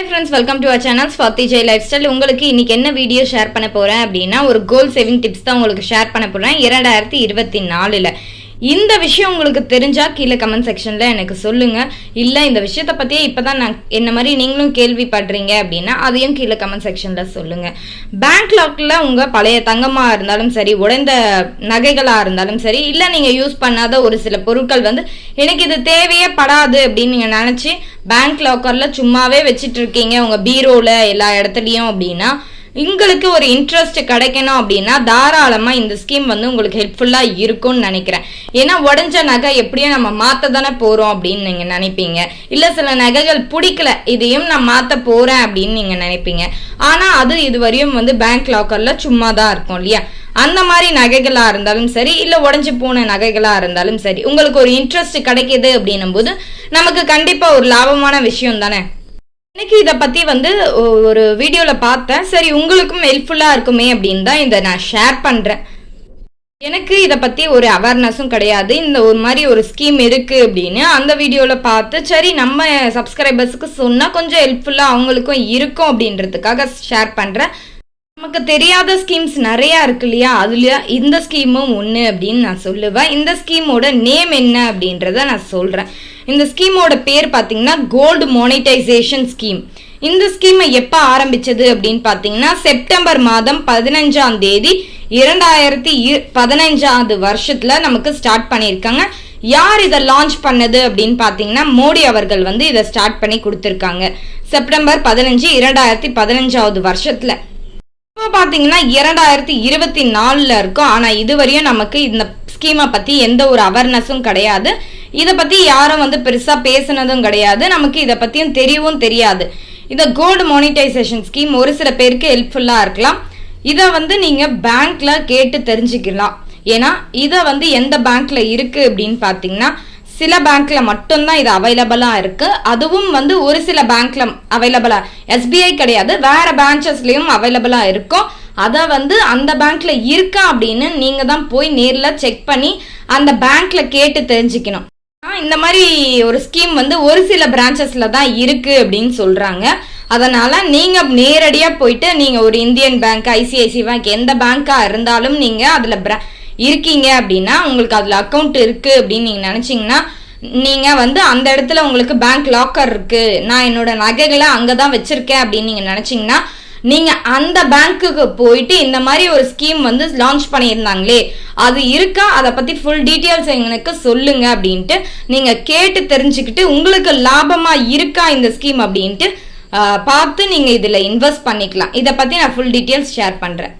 Hey friends welcome to our channel Swathi Jai lifestyle உங்களுக்கு இன்னைக்கு என்ன வீடியோ ஷேர் பண்ண போகிறேன் அப்படின்னா ஒரு கோல் சேவிங் டிப்ஸ் தான் உங்களுக்கு ஷேர் பண்ண போறேன். இரண்டாயிரத்தி இருபத்தி நாலுல. இந்த விஷயம் உங்களுக்கு தெரிஞ்சா கீழே கமெண்ட் செக்ஷன்ல எனக்கு சொல்லுங்க. இல்ல இந்த விஷயத்தை பத்தியே இப்பதான் நான் என்ன மாதிரி நீங்களும் கேள்விப்படுறீங்க அப்படின்னா அதையும் கீழே கமெண்ட் செக்ஷன்ல சொல்லுங்க. பேங்க் லாக்ல உங்க பழைய தங்கமா இருந்தாலும் சரி உடைந்த நகைகளா இருந்தாலும் சரி இல்ல நீங்க யூஸ் பண்ணாத ஒரு சில பொருட்கள் வந்து எனக்கு இது தேவையே படாது அப்படின்னு நீங்க நினைச்சு பேங்க் லாக்கர்ல சும்மாவே வச்சிட்டு இருக்கீங்க. உங்க பீரோல எல்லா இடத்துலயும் அப்படின்னா உங்களுக்கு ஒரு இன்ட்ரெஸ்ட் கிடைக்கணும் அப்படின்னா தாராளமாக இந்த ஸ்கீம் வந்து உங்களுக்கு ஹெல்ப்ஃபுல்லாக இருக்கும்னு நினைக்கிறேன். ஏன்னா உடஞ்ச நகை எப்படியும் நம்ம மாற்ற தானே போகிறோம் அப்படின்னு நீங்கள் நினைப்பீங்க. இல்லை சில நகைகள் பிடிக்கல இதையும் நான் மாற்ற போகிறேன் அப்படின்னு நீங்கள் நினைப்பீங்க. ஆனால் அது இதுவரையும் வந்து பேங்க் லாக்கரில் சும்மா தான் இருக்கும் இல்லையா? அந்த மாதிரி நகைகளா இருந்தாலும் சரி இல்ல உடஞ்சு போன நகைகளா இருந்தாலும் சரி உங்களுக்கு ஒரு இன்ட்ரெஸ்ட் கிடைக்கிது அப்படின்னும் போது நமக்கு கண்டிப்பா ஒரு லாபமான விஷயம் தானே? இன்னைக்கு இதை பத்தி வந்து ஒரு வீடியோல பார்த்தேன் சரி உங்களுக்கும் ஹெல்ப்ஃபுல்லா இருக்குமே அப்படின்னு தான் இதை நான் ஷேர் பண்றேன். எனக்கு இதை பத்தி ஒரு அவேர்னஸும் கிடையாது. இந்த ஒரு மாதிரி ஒரு ஸ்கீம் இருக்கு அப்படின்னு அந்த வீடியோல பார்த்து சரி நம்ம சப்ஸ்கிரைபர்ஸுக்கு சொன்னா கொஞ்சம் ஹெல்ப்ஃபுல்லா அவங்களுக்கும் இருக்கும் அப்படின்றதுக்காக ஷேர் பண்றேன். நமக்கு தெரியாத ஸ்கீம்ஸ் நிறைய இருக்கு இல்லையா? அதுல இந்த ஸ்கீமும் ஒன்று அப்படின்னு நான் சொல்லுவேன். இந்த ஸ்கீமோட நேம் என்ன அப்படின்றத நான் சொல்றேன். இந்த ஸ்கீமோட பேர் பார்த்தீங்கன்னா கோல்டு மோனிடைசேஷன் ஸ்கீம். இந்த ஸ்கீமை எப்போ ஆரம்பிச்சது அப்படின்னு பார்த்தீங்கன்னா செப்டம்பர் மாதம் பதினஞ்சாம் தேதி இரண்டாயிரத்தி பதினஞ்சாவது வருஷத்துல நமக்கு ஸ்டார்ட் பண்ணியிருக்காங்க. யார் இதை லான்ச் பண்ணது அப்படின்னு பார்த்தீங்கன்னா மோடி அவர்கள் வந்து இதை ஸ்டார்ட் பண்ணி கொடுத்துருக்காங்க. செப்டம்பர் பதினஞ்சு இரண்டாயிரத்தி பதினஞ்சாவது வருஷத்துல. இப்போ பார்த்தீங்கன்னா இரண்டாயிரத்தி இருபத்தி நாலில் இருக்கும். ஆனால் இதுவரையும் நமக்கு இந்த ஸ்கீமை பற்றி எந்த ஒரு அவேர்னஸும் கிடையாது. இதை பற்றி யாரும் வந்து பெருசாக பேசுனதும் கிடையாது. நமக்கு இதை பற்றியும் தெரியவும் தெரியாது. இந்த கோல்டு மானிட்டைசேஷன் ஸ்கீம் ஒரு சில பேருக்கு ஹெல்ப்ஃபுல்லாக இருக்கலாம். இதை வந்து நீங்கள் பேங்க்ல கேட்டு தெரிஞ்சுக்கலாம். ஏன்னா இதை வந்து எந்த பேங்க்ல இருக்கு அப்படின்னு பார்த்தீங்கன்னா சில பேங்க்ல மட்டும்தான் இது அவைலபிளா இருக்கு. அதுவும் வந்து ஒரு சில பேங்க்ல அவைலபிளா எஸ்பிஐ கிடையாது. வேற பிரான்ச்சஸ்லயும் அவைலபிளா இருக்கும். அதை வந்து அந்த பேங்க்ல இருக்கா அப்படின்னு நீங்க தான் போய் நேர்ல செக் பண்ணி அந்த பேங்க்ல கேட்டு தெரிஞ்சுக்கணும். இந்த மாதிரி ஒரு ஸ்கீம் வந்து ஒரு சில பிரான்ச்சஸ்ல தான் இருக்கு அப்படின்னு சொல்றாங்க. அதனால நீங்க நேரடியா போயிட்டு நீங்க ஒரு இந்தியன் பேங்க் ஐசிஐசி பேங்க் எந்த பேங்கா இருந்தாலும் நீங்க அதுல ப்ரா இருக்கீங்க அப்படின்னா உங்களுக்கு அதுல அக்கௌண்ட் இருக்கு அப்படின்னு நீங்க நினைச்சீங்கன்னா நீங்க வந்து அந்த இடத்துல உங்களுக்கு பேங்க் லாக்கர் இருக்கு. நான் என்னோட நகைகளை அங்கதான் வச்சிருக்கேன் அப்படின்னு நீங்க நினைச்சீங்கன்னா நீங்கள் அந்த பேங்க்குக்கு போயிட்டு இந்த மாதிரி ஒரு ஸ்கீம் வந்து லான்ச் பண்ணியிருந்தாங்களே அது இருக்கா? அதை பற்றி ஃபுல் டீட்டெயில்ஸ் எனக்கு சொல்லுங்க அப்படின்ட்டு நீங்கள் கேட்டு தெரிஞ்சுக்கிட்டு உங்களுக்கு லாபமாக இருக்கா இந்த ஸ்கீம் அப்படின்ட்டு பார்த்து நீங்கள் இதில் இன்வெஸ்ட் பண்ணிக்கலாம். இதை பற்றி நான் ஃபுல் டீட்டெயில்ஸ் ஷேர் பண்ணுறேன்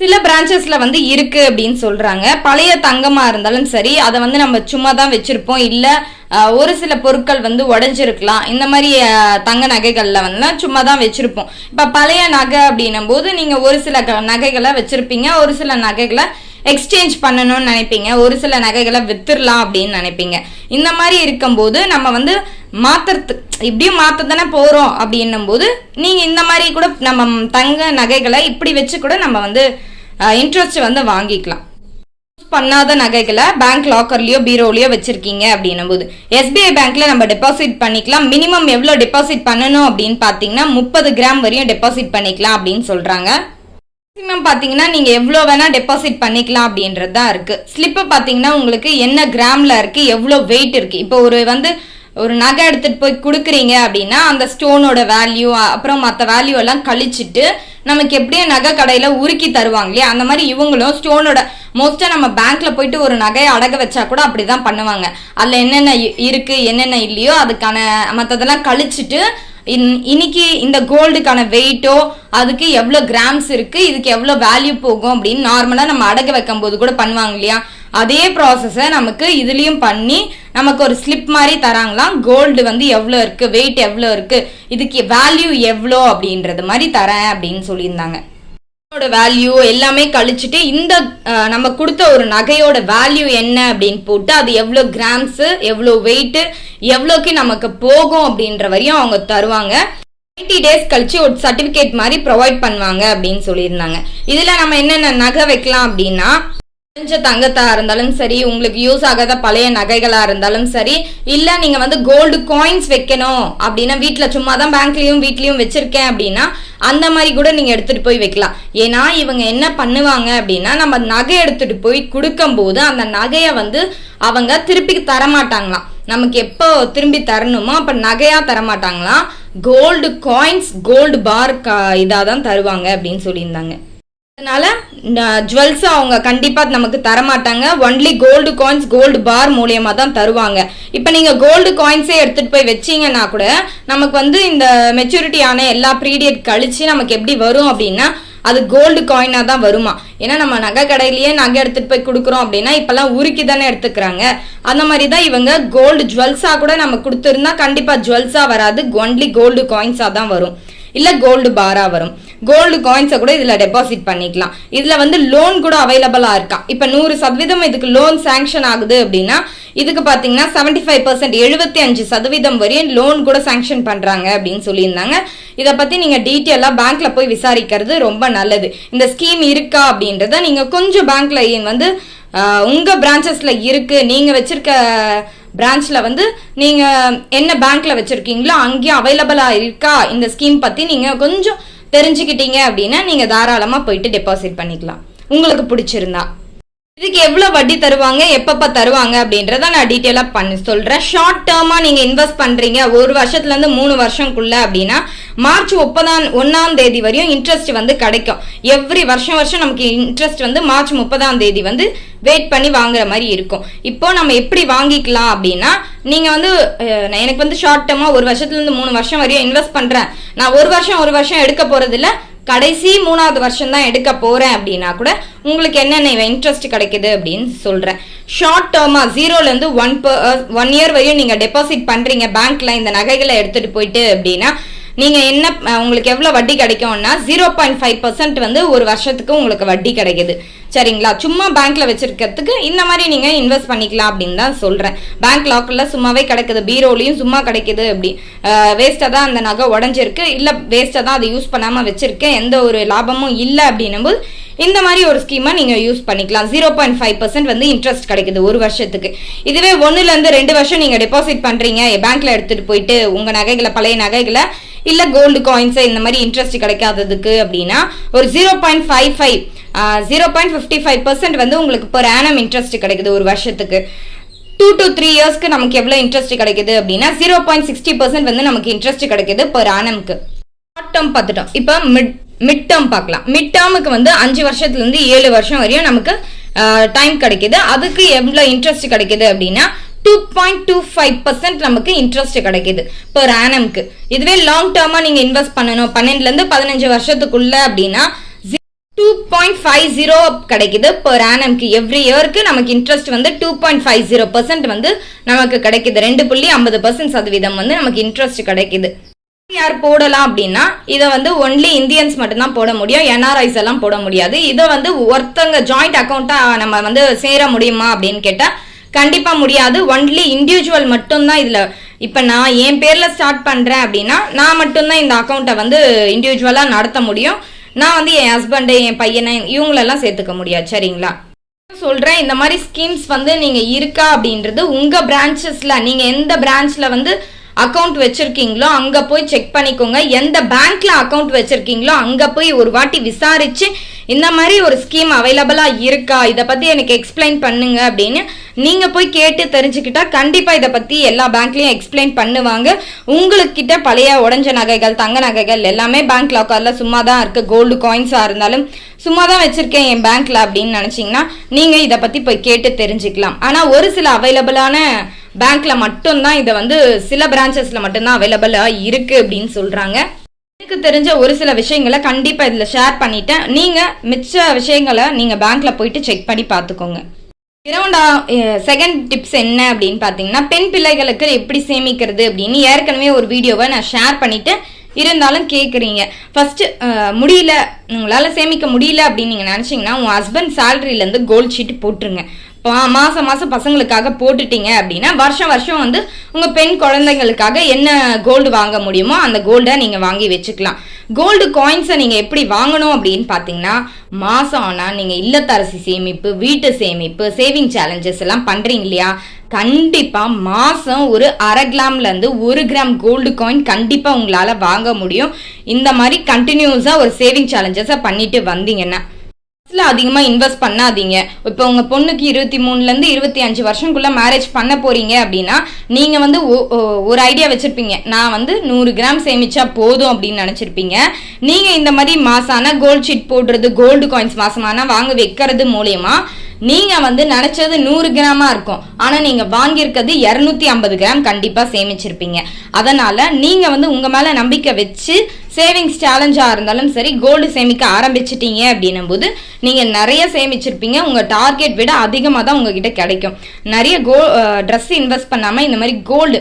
சில பிரான்ச்சஸ்ல வந்து இருக்கு அப்படின்னு சொல்றாங்க. பழைய தங்கமா இருந்தாலும் சரி அதை வந்து நம்ம சும்மா தான் வச்சிருப்போம். இல்லை ஒரு சில பொருட்கள் வந்து உடஞ்சிருக்கலாம். இந்த மாதிரி தங்க நகைகள்ல வந்து சும்மா தான் வச்சிருப்போம். இப்ப பழைய நகை அப்படின்னும் போது நீங்க ஒரு சில க- நகைகளை வச்சிருப்பீங்க. ஒரு சில நகைகளை எக்ஸ்சேஞ்ச் பண்ணணும்னு நினைப்பீங்க. ஒரு சில நகைகளை வித்துடலாம் அப்படின்னு நினைப்பீங்க. இந்த மாதிரி இருக்கும்போது நம்ம வந்து மாத்துறது இப்படியும் மாத்த தானே போறோம் அப்படின்னும் போது நீங்க இந்த மாதிரி கூட நம்ம தங்க நகைகளை இப்படி வச்சு கூட நம்ம வந்து இன்ட்ரெஸ்ட் வந்து வாங்கிக்கலாம். பண்ணாத நகைகளை பேங்க் லாக்கர்லயோ பீரோலயோ வச்சிருக்கீங்க அப்படின்னும் போது எஸ்பிஐ பேங்க்ல நம்ம டெபாசிட் பண்ணிக்கலாம். மினிமம் எவ்வளோ டெபாசிட் பண்ணணும் அப்படின்னு பார்த்தீங்கன்னா முப்பது கிராம் வரையும் டெபாசிட் பண்ணிக்கலாம் அப்படின்னு சொல்றாங்க. மேக்ஸிமம் பார்த்தீங்கன்னா நீங்கள் எவ்வளோ வேணால் டெபாசிட் பண்ணிக்கலாம் அப்படின்றது தான் இருக்குது ஸ்லிப்பை பார்த்தீங்கன்னா உங்களுக்கு என்ன கிராமில் இருக்குது எவ்வளோ வெயிட் இருக்குது இப்போ ஒரு வந்து ஒரு நகை எடுத்துகிட்டு போய் கொடுக்குறீங்க அப்படின்னா அந்த ஸ்டோனோட வேல்யூ அப்புறம் மற்ற வேல்யூ எல்லாம் கழிச்சிட்டு நமக்கு எப்படியும் நகை கடையில் உருக்கி தருவாங்க இல்லையா? அந்த மாதிரி இவங்களும் ஸ்டோனோட மோஸ்ட்டாக நம்ம பேங்க்ல போயிட்டு ஒரு நகையை அடக வச்சா கூட அப்படி தான் பண்ணுவாங்க. அதில் என்னென்ன இ- இருக்கு என்னென்ன இல்லையோ அதுக்கான மற்றதெல்லாம் கழிச்சிட்டு இன்- இன்னைக்கு இந்த கோல்டுக்கான வெயிட்டோ அதுக்கு எவ்வளோ கிராம்ஸ் இருக்கு இதுக்கு எவ்வளோ வேல்யூ போகும் அப்படின்னு நார்மலாக நம்ம அடகு வைக்கும் போது கூட பண்ணுவாங்க இல்லையா? அதே ப்ராசஸை நமக்கு இதுலேயும் பண்ணி நமக்கு ஒரு ஸ்லிப் மாதிரி தராங்களாம். கோல்டு வந்து எவ்வளோ இருக்குது வெயிட் எவ்வளோ இருக்குது இதுக்கு வேல்யூ எவ்வளோ அப்படின்றது மாதிரி தரேன் அப்படின்னு சொல்லியிருந்தாங்க. நகையோட வேல்யூ எல்லாமே கழிச்சுட்டு இந்த நம்ம கொடுத்த ஒரு நகையோட வேல்யூ என்ன அப்படின்னு போட்டு அது எவ்வளோ கிராம்ஸு எவ்வளோ வெயிட்டு எவ்வளோக்கு நமக்கு போகும் அப்படின்ற வரையும் அவங்க தருவாங்க. எயிட்டி டேஸ் கழிச்சு ஒரு சர்டிஃபிகேட் மாதிரி ப்ரொவைட் பண்ணுவாங்க அப்படின்னு சொல்லியிருந்தாங்க. இதில் நம்ம என்னென்ன நகை வைக்கலாம் அப்படின்னா தெரிஞ்ச தங்கத்தா இருந்தாலும் சரி உங்களுக்கு யூஸ் ஆகாத பழைய நகைகளா இருந்தாலும் சரி இல்ல நீங்க வந்து கோல்டு காயின்ஸ் வைக்கணும் அப்படின்னா வீட்டுல சும்மா தான் பேங்க்லயும் வீட்லயும் வச்சிருக்கேன் அப்படின்னா அந்த மாதிரி கூட நீங்க எடுத்துட்டு போய் வைக்கலாம். ஏன்னா இவங்க என்ன பண்ணுவாங்க அப்படின்னா நம்ம நகை எடுத்துட்டு போய் கொடுக்கும்போது அந்த நகையை வந்து அவங்க திருப்பி தரமாட்டாங்களாம். நமக்கு எப்போ திரும்பி தரணுமோ அப்ப நகையா தரமாட்டாங்களாம். கோல்டு காயின்ஸ் கோல்டு பார் இதாக தான் தருவாங்க அப்படின்னு சொல்லியிருந்தாங்க. அதனால் ஜுவல்ஸை அவங்க கண்டிப்பாக நமக்கு தரமாட்டாங்க. Only gold coins gold bar மூலியமாக தான் தருவாங்க. இப்போ நீங்கள் கோல்டு காயின்ஸே எடுத்துகிட்டு போய் வச்சீங்கன்னா கூட நமக்கு வந்து இந்த மெச்சூரிட்டியான எல்லா பீரியட் கழித்து நமக்கு எப்படி வரும் அப்படின்னா அது கோல்டு காயினாக தான் வருமா? ஏன்னா நம்ம நகை கடையிலேயே நகை எடுத்துகிட்டு போய் கொடுக்குறோம் அப்படின்னா இப்போல்லாம் உருக்கி தானே எடுத்துக்கிறாங்க. அந்த மாதிரி தான் இவங்க கோல்டு ஜுவல்ஸாக கூட நம்ம கொடுத்துருந்தா கண்டிப்பாக ஜுவல்ஸாக வராது. ஒன்லி கோல்டு காயின்ஸாக தான் வரும். இல்லை கோல்டு பாராக வரும். கோல்டு காயின்ஸை கூட இதில் டெபாசிட் பண்ணிக்கலாம். இதில் வந்து லோன் கூட அவைலபிளாக இருக்கா? இப்போ நூறு சதவீதம் இதுக்கு லோன் சேங்ஷன் ஆகுது அப்படின்னா இதுக்கு பார்த்தீங்கன்னா செவன்டி ஃபைவ் பர்சன்ட் எழுபத்தி அஞ்சு சதவீதம் வரையும் லோன் கூட சேங்ஷன் பண்ணுறாங்க அப்படின்னு சொல்லியிருந்தாங்க. இதை பற்றி நீங்கள் டீட்டெயிலாக பேங்க்கில் போய் விசாரிக்கிறது ரொம்ப நல்லது. இந்த ஸ்கீம் இருக்கா அப்படின்றத நீங்கள் கொஞ்சம் பேங்க்கில் வந்து உங்கள் பிரான்ச்சஸில் இருக்குது நீங்கள் வச்சுருக்க பிரான்ச்சில் வந்து நீங்கள் என்ன பேங்க்கில் வச்சுருக்கீங்களோ அங்கேயும் அவைலபிளாக இருக்கா? இந்த ஸ்கீம் பற்றி நீங்கள் கொஞ்சம் தெரிஞ்சுக்கிட்டீங்க அப்படின்னா நீங்கள் தாராளமாக போயிட்டு டெபாசிட் பண்ணிக்கலாம். உங்களுக்கு பிடிச்சிருந்தா. இதுக்கு எவ்வளோ வட்டி தருவாங்க? எப்பப்போ தருவாங்க? அப்படின்றத நான் டீட்டெயிலாக பண்ணி சொல்கிறேன் ஷார்ட் டேர்மாக நீங்கள் இன்வெஸ்ட் பண்ணுறீங்க ஒரு வருஷத்துலேருந்து மூணு வருஷம்குள்ளே அப்படின்னா மார்ச் முப்பதாம் ஒன்றாம் தேதி வரையும் இன்ட்ரெஸ்ட் வந்து கிடைக்கும். எவ்ரி வருஷம் வருஷம் நமக்கு இன்ட்ரெஸ்ட் வந்து மார்ச் முப்பதாம் தேதி வந்து வெயிட் பண்ணி வாங்குற மாதிரி இருக்கும். இப்போ நம்ம எப்படி வாங்கிக்கலாம் அப்படின்னா நீங்கள் வந்து எனக்கு வந்து ஷார்ட் டேர்மாக ஒரு வருஷத்துலேருந்து மூணு வருஷம் வரையும் இன்வெஸ்ட் பண்ணுறேன் நான் ஒரு வருஷம் ஒரு வருஷம் எடுக்க போகிறதில்ல கடைசி மூணாவது வருஷம் தான் எடுக்க போறேன் அப்படின்னா கூட உங்களுக்கு என்னென்ன இன்ட்ரெஸ்ட் கிடைக்குது அப்படின்னு சொல்றேன். ஷார்ட் டேர்மா ஜீரோலேருந்து ஒன் ஒன் இயர் வரையும் நீங்க டெபாசிட் பண்றீங்க. பேங்க்ல இந்த நகைகளை எடுத்துட்டு போயிட்டு அப்படின்னா நீங்கள் என்ன உங்களுக்கு எவ்வளோ வட்டி கிடைக்கும்னா ஜீரோ பாயிண்ட் ஃபைவ் பர்சன்ட் வந்து ஒரு வருஷத்துக்கு உங்களுக்கு வட்டி கிடைக்குது. சரிங்களா? சும்மா பேங்க்ல வச்சிருக்கிறதுக்கு இந்த மாதிரி நீங்க இன்வெஸ்ட் பண்ணிக்கலாம் அப்படின்னு தான் சொல்றேன். பேங்க் லாக்கர்ல சும்மாவே கிடைக்குது. பீரோலையும் சும்மா கிடைக்குது அப்படி வேஸ்டா தான் அந்த நகை உடஞ்சிருக்கு. இல்ல வேஸ்டா தான் அதை யூஸ் பண்ணாம வச்சிருக்கேன். எந்த ஒரு லாபமும் இல்லை அப்படின்னும் போது இந்த மாதிரி ஒரு ஸ்கீமை நீங்கள் யூஸ் பண்ணிக்கலாம். ஜீரோ பாயிண்ட் ஃபைவ் பர்சன்ட் வந்து இன்ட்ரெஸ்ட் கிடைக்குது ஒரு வருஷத்துக்கு. இதுவே ஒன்றுலேருந்து ரெண்டு வருஷம் நீங்கள் டெபாசிட் பண்ணுறீங்க பேங்க்கில் எடுத்துகிட்டு போயிட்டு உங்கள் நகைகளை பழைய நகைகளை இல்லை கோல்டு காயின்ஸு இந்த மாதிரி இன்ட்ரெஸ்ட் கிடைக்காததுக்கு அப்படின்னா ஒரு zero point five five zero point fifty five percent வந்து உங்களுக்கு பெர் ஆனம் இன்ட்ரெஸ்ட் கிடைக்குது ஒரு வருஷத்துக்கு. டூ டு த்ரீ இயர்ஸ்க்கு நமக்கு எவ்வளோ இன்ட்ரெஸ்ட் கிடைக்குது அப்படின்னா ஜீரோ பாயிண்ட் சிக்ஸ்டி பர்சன்ட் வந்து நமக்கு இன்ட்ரெஸ்ட் கிடைக்குது பெர் ஆனம்க்கு ஷார்ட் டேர்ம் பார்த்துட்டோம். இப்போ மிட் மிட் டேர்ம் பார்க்கலாம். மிட் டேர்முக்கு வந்து அஞ்சு வருஷத்துலேருந்து ஏழு வருஷம் வரையும் நமக்கு டைம் கிடைக்குது. அதுக்கு எவ்வளோ இன்ட்ரெஸ்ட் கிடைக்குது அப்படின்னா two point two five percent நமக்கு இன்ட்ரெஸ்ட் கிடைக்குது பெர் ஆனம்க்கு இதுவே லாங் டேர்மாக நீங்கள் இன்வெஸ்ட் பண்ணணும். பன்னெண்டுலேருந்து பதினஞ்சு வருஷத்துக்குள்ள அப்படின்னா டூ பாயிண்ட் ஃபைவ் ஜீரோ கிடைக்குது பெர் ஆனம்க்கு எவ்ரி இயருக்கு நமக்கு இன்ட்ரெஸ்ட் வந்து two point five zero percent வந்து நமக்கு கிடைக்குது. ரெண்டு புள்ளி ஐம்பது பர்சன்ட் சதவீதம் வந்து நமக்கு இன்ட்ரெஸ்ட் கிடைக்குது. யார் போடலாம் அப்படின்னா இதை வந்து ஒன்லி இந்தியன்ஸ் மட்டும்தான் போட முடியும். என்ஆர்ஐஸ் எல்லாம் போட முடியாது. இதை வந்து ஒருத்தங்க ஜாயிண்ட் அக்கௌண்ட்டாக நம்ம வந்து சேர முடியுமா அப்படின்னு கேட்டால் கண்டிப்பாக முடியாது. ஒன்லி இண்டிவிஜுவல் மட்டும்தான் இதில். இப்போ நான் என் பேரில் ஸ்டார்ட் பண்ணுறேன் அப்படின்னா நான் மட்டும்தான் இந்த அக்கௌண்ட்டை வந்து இண்டிவிஜுவலாக நடத்த முடியும். நான் வந்து என் ஹஸ்பண்டு என் பையனை இவங்களெல்லாம் சேர்த்துக்க முடியாது. சரிங்களா? சொல்கிறேன் இந்த மாதிரி ஸ்கீம்ஸ் வந்து நீங்கள் இருக்கா அப்படின்றது உங்கள் பிரான்ச்சஸில் நீங்கள் எந்த பிரான்ச்சில் வந்து அக்கௌண்ட் வச்சுருக்கீங்களோ அங்கே போய் செக் பண்ணிக்கோங்க. எந்த பேங்க்ல அக்கௌண்ட் வச்சுருக்கீங்களோ அங்கே போய் ஒரு வாட்டி விசாரித்து இந்த மாதிரி ஒரு ஸ்கீம் அவைலபிளாக இருக்கா? இதை பற்றி எனக்கு எக்ஸ்பிளைன் பண்ணுங்க அப்படின்னு நீங்கள் போய் கேட்டு தெரிஞ்சுக்கிட்டா கண்டிப்பாக இதை பற்றி எல்லா பேங்க்லேயும் எக்ஸ்பிளைன் பண்ணுவாங்க. உங்களுக்கிட்ட பழைய உடஞ்ச நகைகள் தங்க நகைகள் எல்லாமே பேங்க் லாக்கரில் சும்மா தான் இருக்குது கோல்டு காயின்ஸாக இருந்தாலும் சும்மா தான் வச்சுருக்கேன் என் பேங்க்கில் அப்படின்னு நினச்சிங்கன்னா நீங்கள் இதை பற்றி போய் கேட்டு தெரிஞ்சுக்கலாம். ஆனால் ஒரு சில அவைலபிளான பேங்க்ல மட்டும்தான் இதை வந்து சில பிரான்ச்சஸ்ல மட்டும்தான் அவைலபிளா இருக்கு அப்படின்னு சொல்றாங்க. எனக்கு தெரிஞ்ச ஒரு சில விஷயங்களை கண்டிப்பா இதுல ஷேர் பண்ணிட்டேன். நீங்க மிச்ச விஷயங்களை நீங்க பேங்க்ல போயிட்டு செக் பண்ணி பார்த்துக்கோங்க. இரவுண்டா செகண்ட் டிப்ஸ் என்ன அப்படின்னு பார்த்தீங்கன்னா பெண் பிள்ளைகளுக்கு எப்படி சேமிக்கிறது அப்படின்னு ஏற்கனவே ஒரு வீடியோவை நான் ஷேர் பண்ணிட்டு இருந்தாலும் கேட்குறீங்க ஃபஸ்ட்டு முடியல உங்களால் சேமிக்க முடியல அப்படின்னு நீங்கள் நினச்சிங்கன்னா உங்கள் ஹஸ்பண்ட் சேலரியிலேருந்து கோல்ட் ஷீட் போட்டுருங்க. மாதம் மாதம் பசங்களுக்காக போட்டுட்டீங்க அப்படின்னா வருஷம் வருஷம் வந்து உங்கள் பெண் குழந்தைங்களுக்காக என்ன கோல்டு வாங்க முடியுமோ அந்த கோல்டை நீங்கள் வாங்கி வச்சுக்கலாம். கோல்டு காயின்ஸை நீங்கள் எப்படி வாங்கணும் அப்படின்னு பார்த்தீங்கன்னா மாதம் ஆனால் நீங்கள் இல்லத்தரசி சேமிப்பு வீட்டு சேமிப்பு சேவிங் சேலஞ்சஸ் எல்லாம் பண்ணுறீங்க இல்லையா? கண்டிப்பாக மாதம் ஒரு அரை கிராம்லேருந்து ஒரு கிராம் கோல்டு காயின் கண்டிப்பாக உங்களால் வாங்க முடியும். இந்த மாதிரி கண்டினியூஸாக ஒரு சேவிங் சேலஞ்சஸை பண்ணிட்டு வந்தீங்கன்னா. ஸ்கில்ஸில் அதிகமாக இன்வெஸ்ட் பண்ணாதீங்க. இப்போ உங்கள் பொண்ணுக்கு இருபத்தி மூணுலேருந்து இருபத்தி அஞ்சு வருஷம்குள்ளே மேரேஜ் பண்ண போகிறீங்க அப்படின்னா நீங்கள் வந்து ஒ- ஒரு ஐடியா வச்சுருப்பீங்க. நான் வந்து நூறு கிராம் சேமிச்சா போதும் அப்படின்னு நினச்சிருப்பீங்க. நீங்கள் இந்த மாதிரி மாசான கோல்டு ஷீட் போடுறது கோல்டு காயின்ஸ் மாசமான வாங்க வைக்கிறது மூலயமா நீங்கள் வந்து நினச்சது நூறு கிராமாக இருக்கும். ஆனால் நீங்கள் வாங்கியிருக்கிறது இரநூத்தி ஐம்பது கிராம் கண்டிப்பாக சேமிச்சிருப்பீங்க. அதனால் நீங்கள் வந்து உங்கள் மேலே நம்பிக்கை வச்சு சேவிங்ஸ் சேலஞ்சாக இருந்தாலும் சரி கோல்டு சேமிக்க ஆரம்பிச்சிட்டீங்க அப்படின்னும் போது நீங்கள் நிறைய சேமிச்சிருப்பீங்க. உங்கள் டார்கெட் விட அதிகமாக தான் உங்ககிட்ட கிடைக்கும். நிறைய கோ ட்ரெஸ் இன்வெஸ்ட் பண்ணாமல் இந்த மாதிரி கோல்டு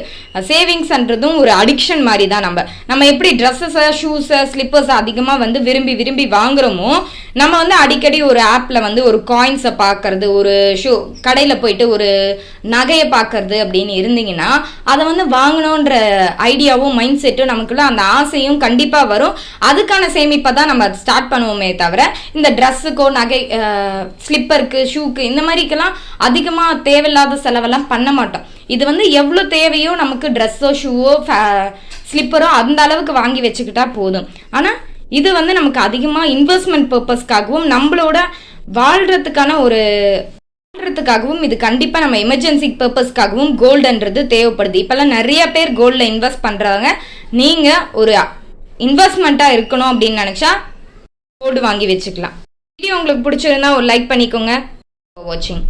சேவிங்ஸ்ன்றதும் ஒரு அடிக்ஷன் மாதிரி தான் நம்ம. நம்ம எப்படி ட்ரெஸ்ஸஸை ஷூஸை ஸ்லிப்பர்ஸை அதிகமாக வந்து விரும்பி விரும்பி வாங்குறோமோ நம்ம வந்து அடிக்கடி ஒரு ஆப்பில் வந்து ஒரு காயின்ஸை பார்க்கறது ஒரு ஷூ கடையில் போயிட்டு ஒரு நகையை பார்க்கறது அப்படின்னு இருந்தீங்கன்னா அதை வந்து வாங்கணுன்ற ஐடியாவும் மைண்ட் செட்டும் நமக்குள்ள அந்த ஆசையும் கண்டிப்பாக வரும். அதுக்கான சேமிப்பை தான் நம்ம ஸ்டார்ட் பண்ணுவோமே தவிர இந்த ட்ரெஸ்ஸுக்கோ நகை ஸ்லிப்பருக்கு ஷூக்கு இந்த மாதிரிக்கெல்லாம் அதிகமாக தேவையில்லாத செலவெல்லாம் பண்ண மாட்டோம். இது வந்து எவ்வளோ தேவையோ நமக்கு ட்ரெஸ்ஸோ ஷூவோ ஸ்லிப்பரோ அந்த அளவுக்கு வாங்கி வச்சுக்கிட்டா போதும். ஆனால் இது வந்து நமக்கு அதிகமாக இன்வெஸ்ட்மெண்ட் பர்பஸ்க்காகவும் நம்மளோட வாழ்கிறதுக்கான ஒரு வாழ்கிறதுக்காகவும் இது கண்டிப்பாக நம்ம எமர்ஜென்சி பர்பஸ்க்காகவும் கோல்டுன்றது தேவைப்படுது. இப்போல்லாம் நிறைய பேர் கோல்டில் இன்வெஸ்ட் பண்ணுறாங்க நீங்கள் ஒரு இன்வெஸ்ட்மெண்ட்டாக இருக்கணும் அப்படின்னு நினச்சா கோல்டு வாங்கி வச்சுக்கலாம். வீடியோ உங்களுக்கு பிடிச்சிருந்தா ஒரு லைக் பண்ணிக்கோங்க. வாட்சிங்